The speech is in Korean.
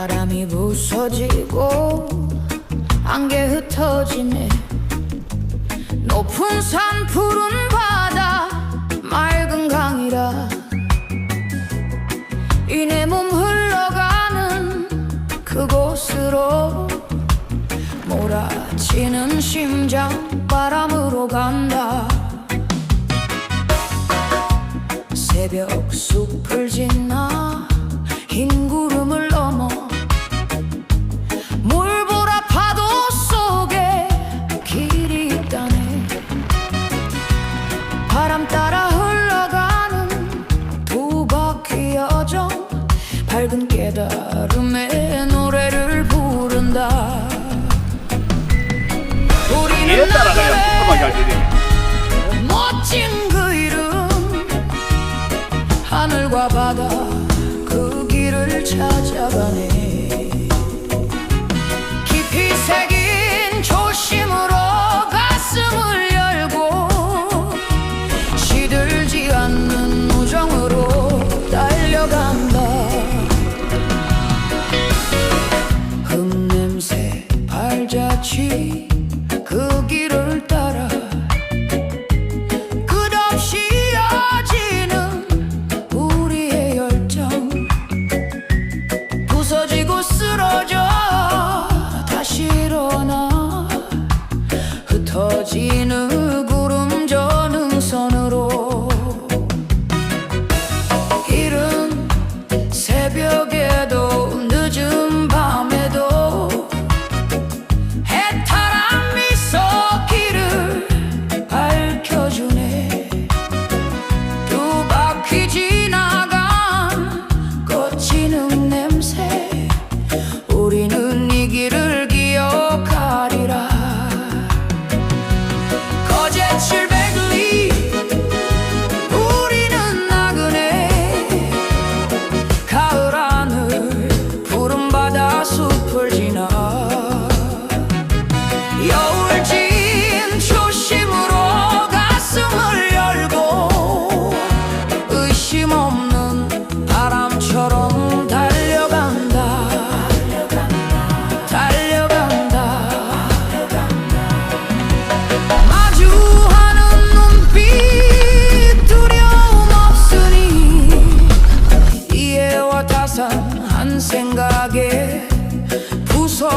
바람이 부서지고 안개 흩어지네. 높은 산 푸른 바다 맑은 강이라 이내 몸 흘러가는 그곳으로 몰아치는 심장 바람으로 간다. 새벽 숲을 지나 깨달음의 노래를 부른다. 우리는 멋진 그 이름 하늘과 바다 그 길을 찾아가네. pode